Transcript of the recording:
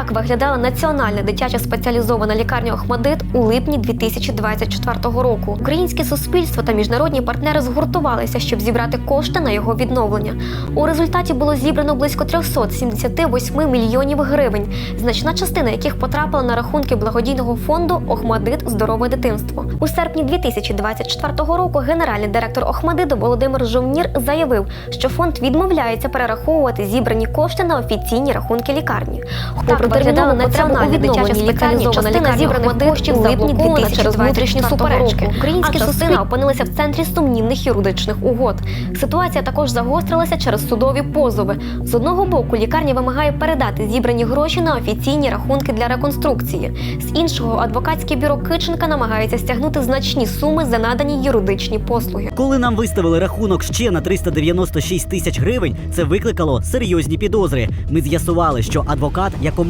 Так виглядала національна дитяча спеціалізована лікарня Охмадит у липні 2024 року. Українське суспільство та міжнародні партнери згуртувалися, щоб зібрати кошти на його відновлення. У результаті було зібрано близько 378 мільйонів гривень, значна частина яких потрапила на рахунки благодійного фонду Охмадит Здорове дитинство. У серпні 2024 року генеральний директор Охмадиту Володимир Жовнір заявив, що фонд відмовляється перераховувати зібрані кошти на офіційні рахунки лікарні. Попри термінову національну дитяча спеціалізована лікарня зібраних коштів у липні 2024 через внутрішні суперечки. Українське частина опинилася в центрі сумнівних юридичних угод. Ситуація також загострилася через судові позови. З одного боку, лікарня вимагає передати зібрані гроші на офіційні рахунки для реконструкції. З іншого, адвокатське бюро Киченка намагається стягнути значні суми за надані юридичні послуги. Коли нам виставили рахунок ще на 396 тисяч гривень, це викликало серйозні підозри. Ми з'ясували, що адвокат, якому